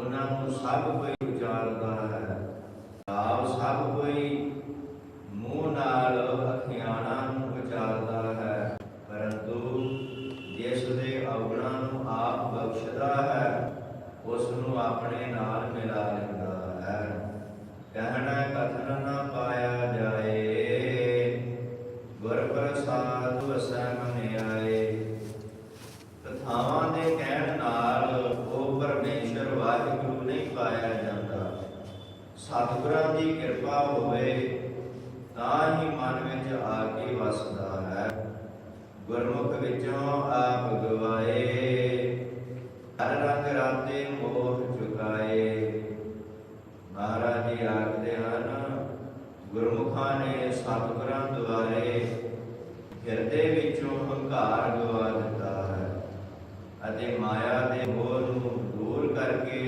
ਉਹਨਾਂ ਨੂੰ ਸਭ ਕੋਈ ਉਚਾਰਦਾ ਹੈ। ਆਪ ਸਭ ਕੋਈ ਮੂੰਹ ਨਾਲ ਅਖਿਆਣਾ ਨੂੰ ਉਚਾਰਦਾ ਹੈ, ਪਰੰਤੂ ਜਿਸ ਦੇ ਔਗਣਾਂ ਨੂੰ ਆਪ ਬਖਸ਼ਦਾ ਹੈ, ਉਸ ਨੂੰ ਆਪਣੇ ਨਾਲ ਮਿਲਾ ਲੈਂਦਾ ਹੈ। ਕਹਿਣ ਹੋਵੇ, ਤਾਂ ਹੀ ਮਨ ਵਿੱਚ ਆ ਕੇ ਵਸਦਾ ਹੈ। ਗੁਰਮੁਖ ਵਿੱਚੋਂ ਆਪ ਗਵਾਏ, ਹਰ ਰੰਗ ਰਾਤੇ ਮੋਹ ਚੁਕਾਏ। ਮਹਾਰਾਜ ਜੀ ਆਖਦੇ ਹਨ, ਗੁਰਮੁਖਾਂ ਨੇ ਸਤਿਗੁਰਾਂ ਦੁਆਰੇ ਹਿਰਦੇ ਵਿੱਚੋਂ ਹੰਕਾਰ ਗਵਾ ਦਿੱਤਾ ਹੈ ਅਤੇ ਮਾਇਆ ਦੇ ਮੋਹ ਨੂੰ ਦੂਰ ਕਰਕੇ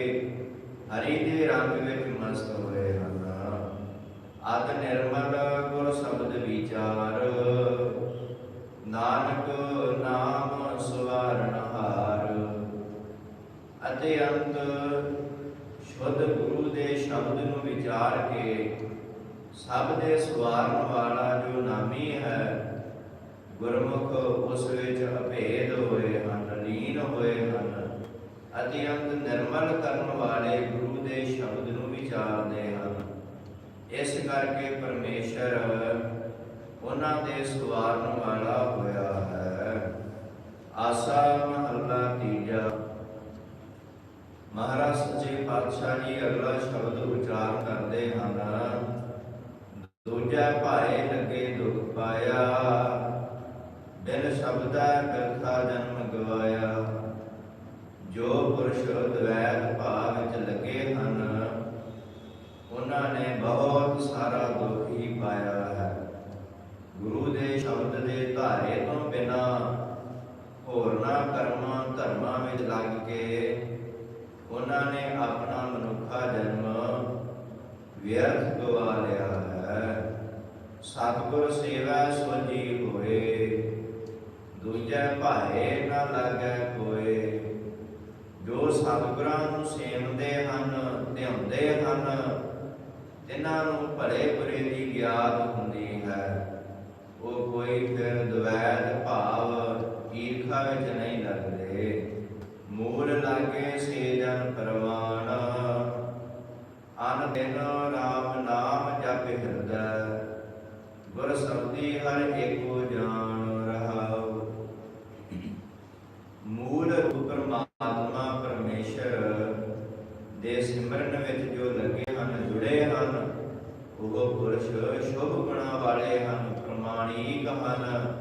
ਹਰੀ ਦੇ ਰੰਗ ਵਿੱਚ ਮਸਤ ਹੋਏ ਹਨ। ਅਤ ਨਿਰਮਲ ਗੁਰ ਸ਼ਬਦ ਵਿਚਾਰ। ਨਾਨਕ ਨਾਮ ਸਵਾਰਨ ਹਾਰ। ਅਤੇ ਅੰਤ ਸ਼ੁੱਧ ਗੁਰੂ ਦੇ ਸ਼ਬਦ ਨੂੰ ਵਿਚਾਰ ਕੇ ਸਭ ਦੇ ਸਵਾਰਨ ਵਾਲਾ ਜੋ ਨਾਮੀ ਹੈ, ਗੁਰਮੁਖ ਉਸ ਵਿੱਚ ਅਭੇਦ ਹੋਏ ਹਨ, ਲੀਨ ਹੋਏ ਹਨ। ਅਤੇ ਨਿਰਮਲ ਕਰਨ ਵਾਲੇ ਗੁਰੂ ਦੇ ਕਰਕੇ ਪਰਮੇਸ਼ਰ ਉਹਨਾਂ ਦੇ ਸਵਾਰਨ ਵਾਲਾ ਹੋਇਆ ਹੈ। ਆਸਾ ਮਹੱਲਾ ਤੀਜਾ। ਮਹਾਰਾਜ ਸੱਚੇ ਪਾਤਸ਼ਾਹ ਜੀ ਅਗਲਾ ਸ਼ਬਦ ਉਚਾਰ ਕਰਦੇ ਹਨ। ਦੂਜਾ ਭਾਏ ਲੱਗੇ ਦੁਖ ਪਾਇਆ। ਬਿਨ ਸ਼ਬਦਾ ਕਰਥਾ ਜਨਮ ਗਵਾਇਆ। ਜੋ ਪੁਰਸ਼ ਦਵੈਤ ਭਾਵ ਵਿੱਚ ਲੱਗੇ ਹਨ ਉਹਨਾਂ ਨੇ ਬਹੁਤ ਸਾਰਾ ਦੁੱਖ ਹੀ ਪਾਇਆ ਹੈ ਗੁਰੂ ਦੇ ਸ਼ਬਦ ਦੇ ਧਾਰੇ ਤੋਂ ਬਿਨਾ ਹੋਰਨਾ ਕਰਮਾਂ ਧਰਮਾਂ ਵਿੱਚ ਲੱਗ ਕੇ ਉਹਨਾਂ ਨੇ ਆਪਣਾ ਮਨੁੱਖਾ ਜਨਮ ਵਿਅਰਥ ਗਵਾ ਲਿਆ ਹੈ ਸਤਿਗੁਰ ਸੇਵਾ ਸੋਜੀ ਹੋਏ ਦੂਜੇ ਭਾਏ ਨਾ ਲੱਗੈ ਕੋਏ ਜੋ ਸਤਿਗੁਰਾਂ ਨੂੰ ਸੇਵਦੇ ਹਨ ਧਿਆਉਂਦੇ ਹਨ ਤਿਨਾਂ ਨੂੰ ਭਲੇ ਬੁਰੇ ਦੀ ਗਿਆਤ ਹੁੰਦੀ ਹੈ, ਉਹ ਕੋਈ ਫਿਰ ਦਵੈਤ ਭਾਵ ਈਰਖਾ ਵਿੱਚ ਨਹੀਂ ਲੱਗਦੇ। ਮੂਲ ਲਾਗੇ ਸੇ ਜਨ ਪਰਵਾਨ, ਅਨ ਦਿਨ ਰਾਮ ਨਾਮ ਜਪ ਹਿਰਦੈ। ਗੁਰ ਸਬਦੀ ਹਰ ਏਕੋ ਜਾਣ ਰਹਾਉ ਮੂਲ ਰੂਪ ਪਰਮਾਤਮਾ ਪਰਮੇਸ਼ਰ ਦੇ ਸਿਮਰਨ ਵਿੱਚ ਜੋ ਲੱਗੇ ਹਨ ਜੁੜੇ ਹਨ ਉਹ ਪੁਰਸ਼ ਸ਼ੁਭ ਗੁਣਾਂ ਵਾਲੇ ਹਨ, ਪ੍ਰਮਾਣਿਕ ਹਨ।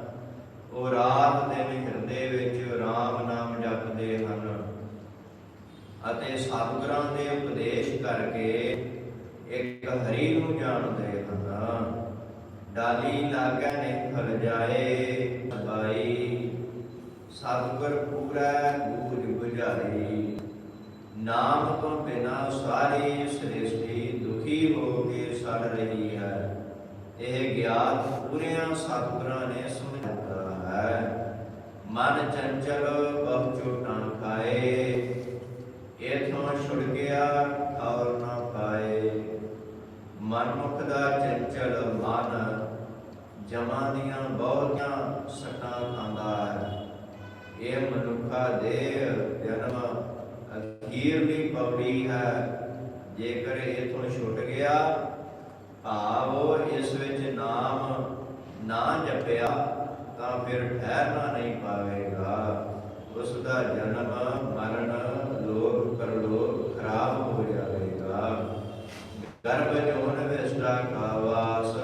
ਉਹ ਰਾਤ ਦਿਨ ਹਿਰਦੇ ਵਿੱਚ RAM ਨਾਮ ਜਪਦੇ ਹਨ ਅਤੇ ਸਤਿਗੁਰਾਂ ਦੇ ਉਪਦੇਸ਼ ਕਰਕੇ ਇੱਕ ਹਰੀ ਨੂੰ ਜਾਣਦੇ ਹਨ। ਡਾਲੀ ਲਾਗੈ ਨਿਖਲ ਜਾਏ ਸਬਾਈ ਸਤਿਗੁਰ ਪੂਰਾ ਗੂਝ 부ਝਾਈ ਨਾਮ ਤੋਂ ਬਿਨਾ ਸਾਰੀ ਸ੍ਰਿਸ਼ਟੀ ਦੁਖੀ ਹੋ ਕੇ ਸੜ ਰਹੀ ਹੈ? ਇਹ ਗਿਆਨ ਪੂਰਿਆਂ ਸਤਿਗੁਰਾਂ ਨੇ ਸਮਝਾਇਆ ਹੈ। ਮਨ ਚੰਚਲ ਬਹੁ ਚੋਟਾਂ ਖਾਏ। ਇਥੋਂ ਛੁੜ ਗਿਆ ਔਰ ਨਾ ਪਾਏ। ਮਨਮੁਖ ਦਾ ਚੰਚਲ ਮਨ ਜਮਾਂ ਦੀਆਂ ਬਹੁਤੀਆਂ ਸਟਾਂ ਖਾਂਦਾ ਹੈ। ਇਹ ਮਨੁੱਖਾ ਦੇ ਜਨਮ ਅਖੀਰਲੀ ਪੌੜੀ ਹੈ। ਜੇਕਰ ਇਥੋਂ ਛੁੱਟ ਗਿਆ, ਭਾਵ ਇਸ ਵਿੱਚ ਨਾਮ ਨਾ ਜਪਿਆ, ਤਾਂ ਫਿਰ ਠਹਿਰਨਾ ਨਹੀਂ ਪਾਵੇਗਾ। ਉਸ ਦਾ ਜਨਮ, ਮਰਨ ਲੋਕ ਪਰਲੋਕ ਖਰਾਬ ਹੋ ਜਾਵੇਗਾ। ਗਰਭ ਜੋਨ ਵਿਸਟਾ ਕਾਵਾਸ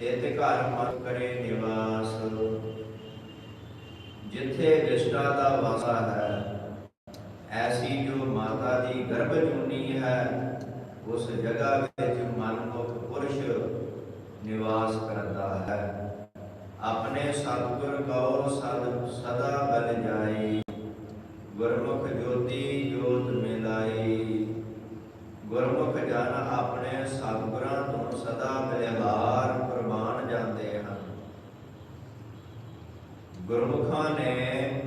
ਤਿਤ ਘਰ ਮਤ ਕਰੇ ਨਿਵਾਸ। ਜਿੱਥੇ ਵਿਸਟਾ ਦਾ ਵਾਸਾ ਹੈ, ਐਸੀ ਜੋ ਦੀ ਗਰਭ ਜੂਨੀ ਹੈ, ਉਸ ਜਗ੍ਹਾ ਵਿੱਚ ਮਨਮੁਖ ਪੁਰਸ਼ ਨਿਵਾਸ ਕਰਦਾ ਹੈ। ਆਪਣੇ ਸਤਿਗੁਰ ਕਉ ਸਦ ਸਦਾ ਬਲ ਜਾਈ, ਗੁਰਮੁਖ ਜੋਤੀ ਜੋਤ ਮਿਲਾਈ। ਗੁਰਮੁਖ ਜਨ ਆਪਣੇ ਸਤਿਗੁਰਾਂ ਤੋਂ ਸਦਾ ਬਲਿਹਾਰ ਪ੍ਰਮਾਨ ਜਾਂਦੇ ਹਨ। ਗੁਰਮੁਖਾਂ ਨੇ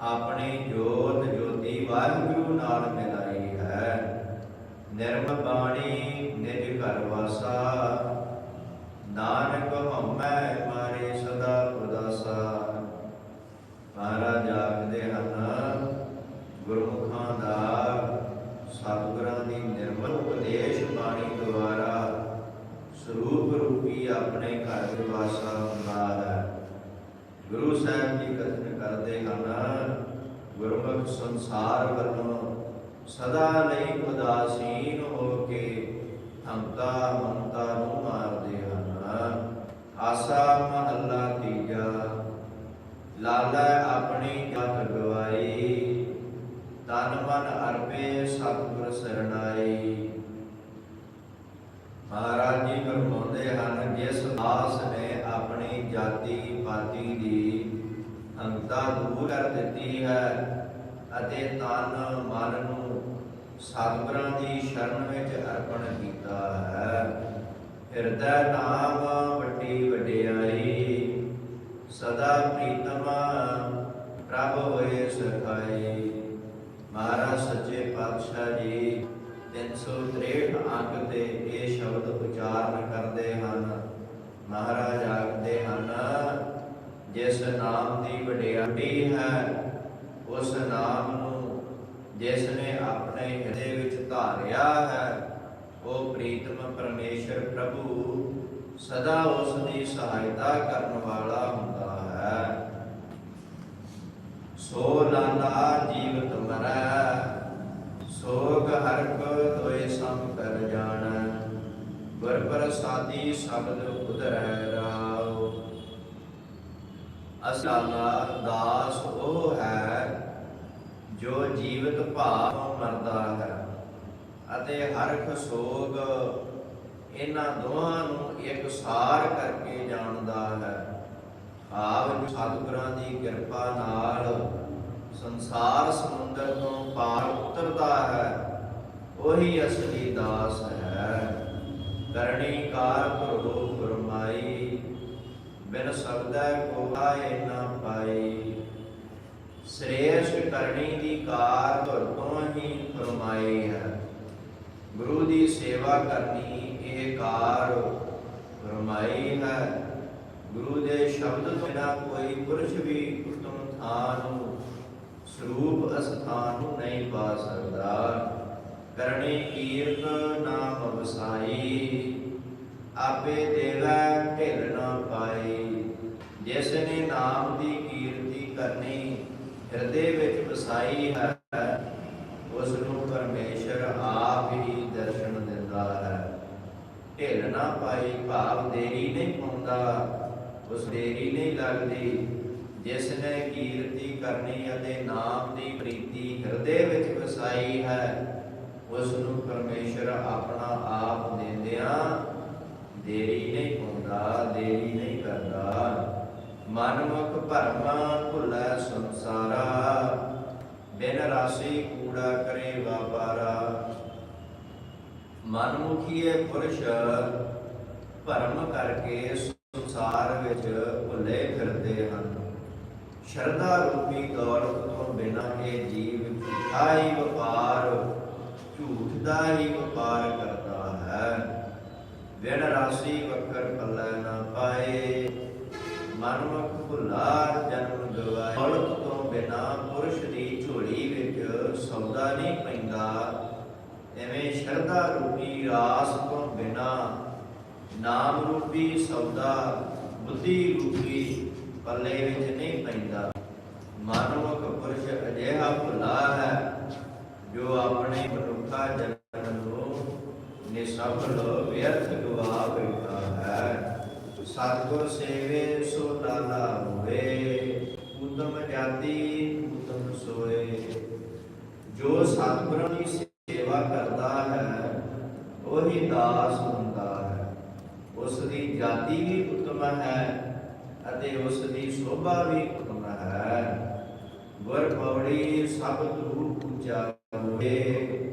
ਆਪਣੀ ਜੋਤ ਜੋਤੀ ਵਾਹਿਗੁਰੂ ਨਾਲ ਮਿਲਾਈ। ਹੈ। ਨਿਰਮਲ ਬਾਣੀ ਨਿਜ ਘਰ ਵਾਸਾ। ਨਾਨਕ ਹਉਮੈ ਮਾਰੇ ਸਦਾ ਉਦਾਸਾ। ਮਹਾਰਾਜ ਆਖਦੇ ਹਨ, ਗੁਰਮੁਖਾਂ ਦਾ ਸਤਿਗੁਰਾਂ ਦੀ ਨਿਰਮਲ ਉਪਦੇਸ਼ ਬਾਣੀ ਦੁਆਰਾ ਸਰੂਪ ਰੂਪੀ ਆਪਣੇ ਘਰ ਵਿੱਚ ਵਾਸਾ ਹੁੰਦਾ ਹੈ। ਗੁਰੂ ਸਾਹਿਬ ਜੀ ਕਥਨ ਕਰਦੇ ਹਨ, ਗੁਰਮੁਖ ਸੰਸਾਰ ਵੱਲੋਂ ਸਦਾ ਲਈ ਉਦਾਸੀਨ ਹੋ ਕੇ ਹੰਤਾ ਮਮਤਾ ਨੂੰ ਮਾਰਦੇ ਹਨ। ਆਸਾ ਮਹੱਲਾ ਤੀਜਾ, ਲਾਲਾ ਆਪਣੀ ਜਤ ਗਵਾਈ, ਤਨ ਮਨ ਅਰਪੇ ਸਤਿਗੁਰ ਸਰਣਾਈ। ਮਹਾਰਾਜ ਜੀ ਫਰਮਾਉਂਦੇ ਹਨ, ਜਿਸ ਦਾਸ ਨੇ ਆਪਣੀ ਜਾਤੀ ਪਾਤੀ ਦੀ ਹੰਤਾ ਦੂਰ ਕਰ ਦਿੱਤੀ ਹੈ ਅਤੇ ਤਨ ਮਨ ਨੂੰ ਸਤਿਗੁਰਾਂ ਦੀ ਸ਼ਰਨ ਵਿੱਚ ਅਰਪਣ ਕੀਤਾ ਹੈ। ਹਿਰਦੈ ਨਾਮ ਵੱਡੀ ਵਡਿਆਈ, ਸਦਾ ਪ੍ਰੀਤਮ ਪ੍ਰਭ ਹੋਏ ਸਖਾਈ। ਮਹਾਰਾਜ ਸੱਚੇ ਪਾਤਸ਼ਾਹ ਜੀ 363 ਅੰਕ ਤੇ ਇਹ ਸ਼ਬਦ ਉਚਾਰਨ ਕਰਦੇ ਹਨ। ਮਹਾਰਾਜ ਆਖਦੇ ਹਨ, ਜਿਸ ਨਾਮ ਦੀ ਵਡਿਆਈ ਹੈ, ਉਸ ਨਾਮ ਨੂੰ ਜਿਸ ਨੇ ਆਪਣੇ ਹਿਰਦੇ ਵਿੱਚ ਧਾਰਿਆ ਹੈ, ਉਹ ਪ੍ਰੀਤਮ ਪਰਮੇਸ਼ਰ ਪ੍ਰਭੂ ਸਦਾ ਉਸ ਦੀ ਸਹਾਇਤਾ ਕਰਨ ਵਾਲਾ ਹੁੰਦਾ ਹੈ। ਸੋ ਲਾਲਾ ਜੀਵਤ ਮਰੈ, ਸੋਗ ਹਰਕ ਤੋਏ ਸਮ ਕਰ ਜਾਣਾ ਗੁਰ ਪ੍ਰਸਾਦੀ ਸ਼ਬਦ ਉਧਰੈ ਰਾਉ। ਅਸਲਾ ਦਾਸ ਉਹ ਹੈ ਜੋ ਜੀਵਤ ਭਾਵ ਮਰਦਾ ਹੈ ਅਤੇ ਹਰਖ ਸੋਗ ਇਹਨਾਂ ਦੋਹਾਂ ਨੂੰ ਇੱਕ ਸਾਰ ਕਰਕੇ ਜਾਣਦਾ ਹੈ। ਆਪ ਸਤਿਗੁਰਾਂ ਦੀ ਕਿਰਪਾ ਨਾਲ ਸੰਸਾਰ ਸਮੁੰਦਰ ਤੋਂ ਪਾਰ ਉਤਰਦਾ ਹੈ। ਉਹੀ ਅਸਲੀ ਦਾਸ ਹੈ। ਕਰਣੀ ਕਾਰ ਪ੍ਰਭੂ ਫਰਮਾਈ ਬਿਨ ਸਬਦੈ ਕੋ ਆਏ ਨਾ ਪਾਈ। ਸ੍ਰੇਸ਼ਟ ਕਰਨੀ ਦੀ ਕਾਰ ਧੁਰ ਤੋਂ ਹੀ ਫਰਮਾਈ ਹੈ। ਗੁਰੂ ਦੀ ਸੇਵਾ ਕਰਨੀ ਇਹ ਕਾਰ ਫਰਮਾਈ ਹੈ ਗੁਰੂ ਦੇ ਸ਼ਬਦ ਤੋਂ ਬਿਨਾ ਕੋਈ ਪੁਰਸ਼ ਵੀ ਉਤਮ ਥਾਨ ਨੂੰ, ਸਰੂਪ ਅਸਥਾਨ ਨੂੰ ਨਹੀਂ ਪਾ ਸਕਦਾ। ਕਰਨੀ ਕੀਰਤ ਨਾਮ ਵਸਾਈ, ਆਪੇ ਦੇਵੈ ਢਿਲ ਨਾ ਪਾਈ। ਜਿਸ ਨੇ ਨਾਮ ਦੀ ਕੀਰਤੀ ਕਰਨੀ ਹਿਰਦੇ ਵਿੱਚ ਵਸਾਈ ਹੈ, ਉਸ ਨੂੰ ਪਰਮੇਸ਼ਰ ਆਪ ਹੀ ਦਰਸ਼ਨ ਦਿੰਦਾ ਹੈ। ਢਿਲ ਨਾ ਪਾਈ ਭਾਵ ਦੇਰੀ ਨਹੀਂ ਪਾਉਂਦਾ ਉਸ ਦੇਰੀ ਨਹੀਂ ਲੱਗਦੀ। ਜਿਸ ਨੇ ਕੀਰਤੀ ਕਰਨੀ ਅਤੇ ਨਾਮ ਦੀ ਪ੍ਰੀਤੀ ਹਿਰਦੇ ਵਿੱਚ ਵਸਾਈ ਹੈ, ਉਸ ਨੂੰ ਪਰਮੇਸ਼ਰ ਆਪਣਾ ਆਪ ਦਿੰਦਿਆਂ ਦੇਰੀ ਨਹੀਂ ਪਾਉਂਦਾ ਦੇਰੀ ਨਹੀਂ ਕਰਦਾ। ਮਨਮੁਖ ਭਰਮਾ ਭੁੱਲੈ ਸੰਸਾਰਾ, ਬਿਨ ਰਾਸੀ ਕੂੜਾ ਕਰੇ ਵਾਪਾਰਾ। ਮਨਮੁਖੀਏ ਪੁਰਸ਼ ਭਰਮ ਕਰਕੇ ਸੰਸਾਰ ਵਿੱਚ ਭੁੱਲੇ ਫਿਰਦੇ ਹਨ। ਸ਼ਰਧਾ ਰੂਪੀ ਦੌਲਤ ਤੋਂ ਬਿਨਾਂ ਇਹ ਜੀਵ ਝੂਠਾ ਹੀ ਵਪਾਰ ਝੂਠ ਦਾ ਹੀ ਵਪਾਰ ਕਰਦਾ ਹੈ। ਬਿਨ ਰਾਸੀ ਵਕਰ ਪੱਲੇ ਨਾ ਪਾਏ, ਮਨਮੁਖ ਭੁੱਲਾ ਜਨਮ ਗਵਾਏ ਦੌਲਤ ਤੋਂ ਬਿਨਾਂ ਪੁਰਸ਼ ਦੀ ਝੋਲੀ ਵਿੱਚ ਸੌਦਾ ਨਹੀਂ ਪੈਂਦਾ। ਐਵੇਂ ਸ਼ਰਧਾ ਰੂਪੀ ਰਾਸ ਤੋਂ ਬਿਨਾ ਨਾਮ ਰੂਪੀ, ਸੌਦਾ ਬੁੱਧੀ ਰੂਪੀ ਪੱਲੇ ਵਿੱਚ ਨਹੀਂ ਪੈਂਦਾ। ਮਨਮੁਖ ਪੁਰਸ਼ ਅਜਿਹਾ ਭੁੱਲਾ ਹੈ ਜੋ ਆਪਣੇ ਮਨੁੱਖਾ ਜਨਮ ਨੂੰ ਨਿਸਫਲ, ਵਿਅਰਥ ਗਵਾ ਬੈਠਾ ਹੈ। ਸਤਿਗੁਰ ਸੇਵੇ, ਸੋ ਲਾਲਾ ਹੋਏ ਉਤਮ ਜਾਤੀ, ਉਤਮ ਸੋਏ। ਜੋ ਸਤਿਗੁਰਾਂ ਦੀ ਸੇਵਾ ਕਰਦਾ ਹੈ, ਉਹੀ ਦਾਸ ਹੁੰਦਾ ਹੈ। ਉਸ ਦੀ ਜਾਤੀ ਵੀ ਉਤਮ ਹੈ ਅਤੇ ਉਸ ਦੀ ਸ਼ੋਭਾ ਵੀ ਉਤਮ ਹੈ। ਗੁਰ ਪੌੜੀ ਸਬਦ ਰੂਪ ਉੱਚਾ ਹੋਏ